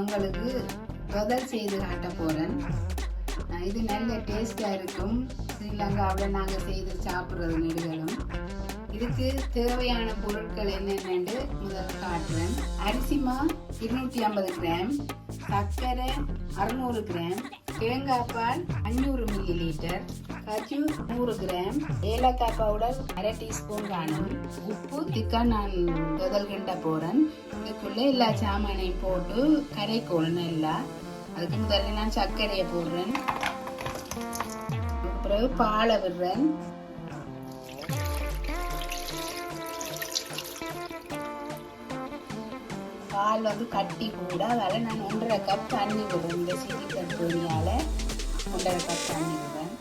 உங்களுக்கு தொதல் செய்து காட்ட போகிறேன் இது நல்ல டேஸ்டாக இருக்கும். ஸ்ரீலங்காவில் நாங்கள் செய்து சாப்பிட்றது நெடுகளும் இதுக்கு தேவையான பொருட்கள் என்னென்னு முதல் காட்டுறேன். அரிசிமா இருநூற்றி ஐம்பது கிராம். சர்க்கரை அறுநூறு கிராம். தேங்காய் பால் அஞ்சூறு மில்லி லிட்டர் கஜு நூறு கிராம் ஏலக்காய் பவுடர் அரை டீஸ்பூன் காணும் உப்பு திக்கா நான் தொதல் கிண்ட போகிறேன் இதுக்குள்ளே எல்லா சாமானையும் போட்டு கரைக்கோணும் எல்லாம் அதுக்கு முதல்ல நான் சர்க்கரையை போடுறேன். பிறகு பாலை விடுறேன். பால் வந்து கட்டி கூட அதில் நான் ஒன்றரை கப் தண்ணி விடுவேன் இந்த சிட்டி கட்டுனியால் ஒன்றரை கப் தண்ணி விடுவேன்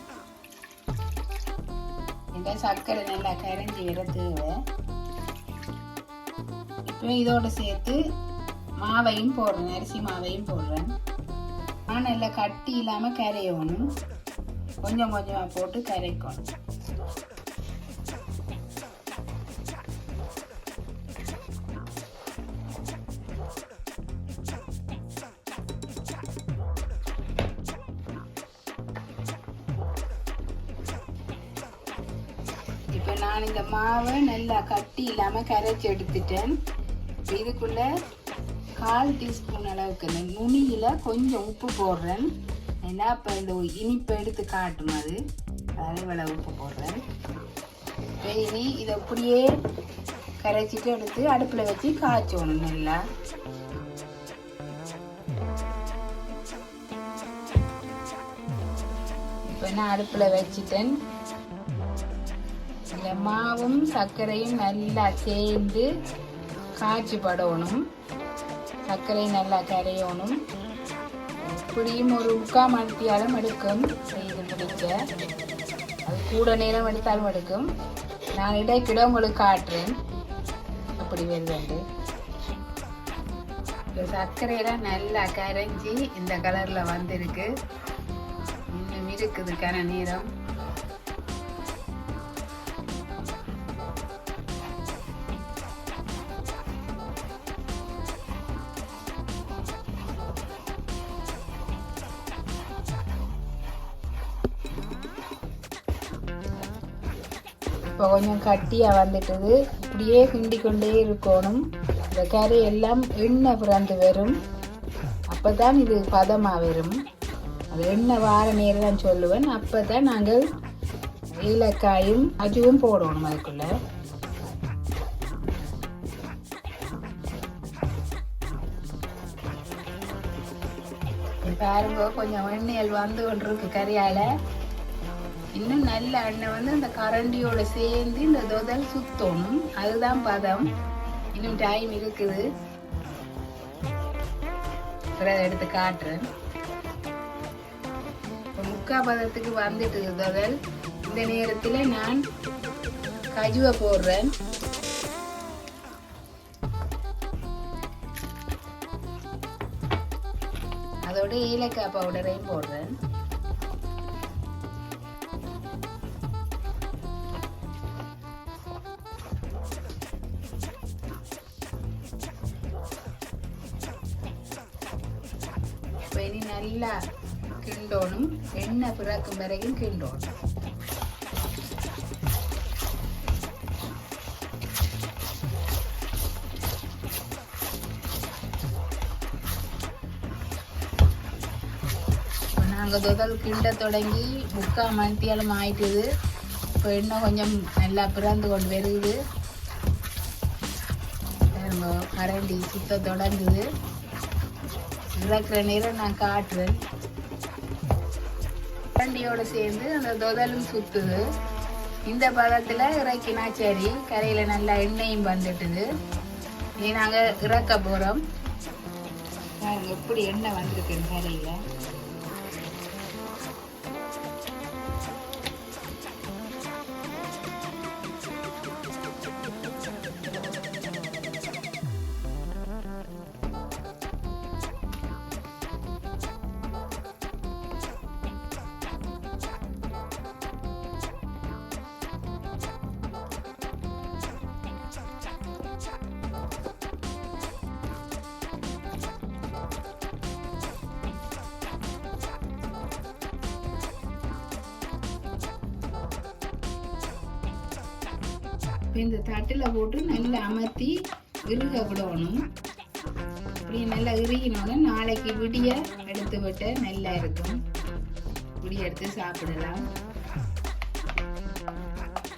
இந்த சர்க்கரை நல்லா கரைஞ்சி விட தேவை இப்போ இதோடு சேர்த்து மாவையும் போடுறேன். அரிசி மாவையும் போடுறேன். ஆனால் நல்லா கட்டி இல்லாமல் கரையணும். கொஞ்சம் கொஞ்சமாக போட்டு கரைக்கணும். இப்போ நான் இந்த மாவை நல்லா கட்டி இல்லாமல் கரைச்சி எடுத்துட்டேன். இதுக்குள்ளே கால் டீஸ்பூன் அளவுக்கு இந்த நுனியில் கொஞ்சம் உப்பு போடுறேன். ஏன்னா இப்போ இந்த இனிப்பை எடுத்து காட்டும் அது. அதனால உப்பு போடுறேன். இப்போ இனி இதை அப்படியே கரைச்சிட்டு எடுத்து அடுப்பில் வச்சு காய்ச்சோணும் நல்லா. இப்போ நான் அடுப்பில் வச்சுட்டேன். மாவும் சர்க்கரையும் நல்லா சேர்ந்து காய்ச்சி படணும். சர்க்கரை நல்லா கரையணும். இப்படியும் ஒரு உக்கா மணித்தியாலும் எடுக்கும். செய்து முடிக்க. அது கூட நேரம் எடுத்தாலும் எடுக்கும். நான் இடைக்கிட உங்களுக்கு காட்டுறேன். அப்படி வருது சர்க்கரையெல்லாம் நல்லா கரைஞ்சி இந்த கலரில் வந்திருக்கு. இன்னும் இருக்குதுக்கான நேரம். இப்போ கொஞ்சம் கட்டியாக வந்துட்டுது. இப்படியே கிண்டி கொண்டே இருக்கணும். இந்த கறி எல்லாம் எண்ணெய் பிறந்து வரும். அப்போ தான் இது பதமாக வரும். அது எண்ணெய் வார நேரம் சொல்லுவேன். அப்போ தான் நாங்கள் ஏலக்காயும் அஜுவும் போடணும் அதுக்குள்ளே. பாருங்க கொஞ்சம் எண்ணெயல் வந்து கொண்டிருக்கு கறியால். இன்னும் நல்ல எண்ணெய் வந்து அந்த கரண்டியோட சேர்ந்து இந்த தொதல் சுத்தணும். அதுதான் பதம். இன்னும் டைம் இருக்குது. எடுத்து காட்டுறேன். முக்கா பதத்துக்கு வந்துட்டு தொதல். இந்த நேரத்தில் நான் கஜுவை போடுறேன். அதோட ஏலக்காய் பவுடரையும் போடுறேன். நல்லா கிண்டோணும் எண்ணெய் பிறக்கும் வரைக்கும் கிண்டோணும். நாங்கள் தொதல் கிண்ட தொடங்கி முக்கால் மணித்தியாலும் ஆயிட்டுது. இப்போ இன்னும் கொஞ்சம் நல்லா பிறந்து கொண்டு வருது. கரண்டி சுத்த தொடங்குது. இறக்குற நேரம் நான் காட்டுறேன். கரண்டியோட சேர்ந்து அந்த தொதலும் சுத்துது. இந்த பதத்தில் இறக்கினா சரி கரையில் நல்லா எண்ணெயும் வந்துட்டுது. இனி நாங்கள் இறக்க போகிறோம் எப்படி எண்ணெய் வந்திருக்கு கரையில்? இந்த தட்டில் போட்டு நல்லா அமர்த்தி இறுக விடணும். இப்படி நல்லா இறுகினோன்னு நாளைக்கு விடிய எடுத்து விட்ட நல்லா இருக்கும். விடிய எடுத்து சாப்பிடலாம்.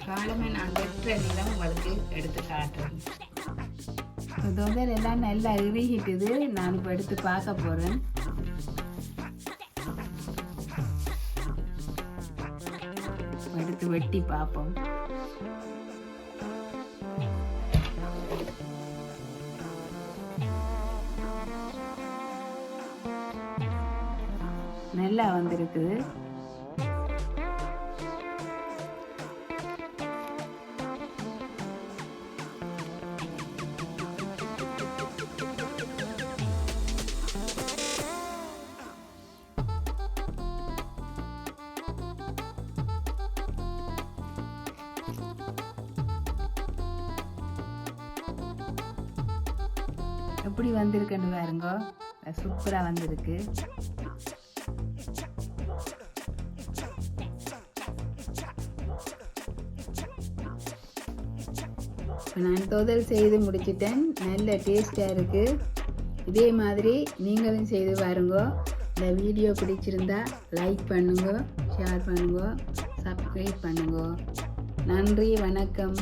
காலமே நான் வெட்டுற நிலம் உங்களுக்கு எடுத்து காட்டுறேன். தொதல் எல்லாம் நல்லா இறுகிட்டுது நான் இப்போ எடுத்து பார்க்க போகிறேன் எடுத்து வெட்டி பார்ப்போம். நல்லா வந்திருக்குது. எப்படி வந்திருக்குன்னு பாருங்க. சூப்பராக வந்திருக்கு. நான் தொதல் செய்து முடிச்சிட்டேன். நல்ல டேஸ்டாக இருக்குது இதே மாதிரி நீங்களும் செய்து பாருங்க. இந்த வீடியோ பிடிச்சிருந்தா லைக் பண்ணுங்க ஷேர் பண்ணுங்க சப்ஸ்கிரைப் பண்ணுங்க. நன்றி வணக்கம்.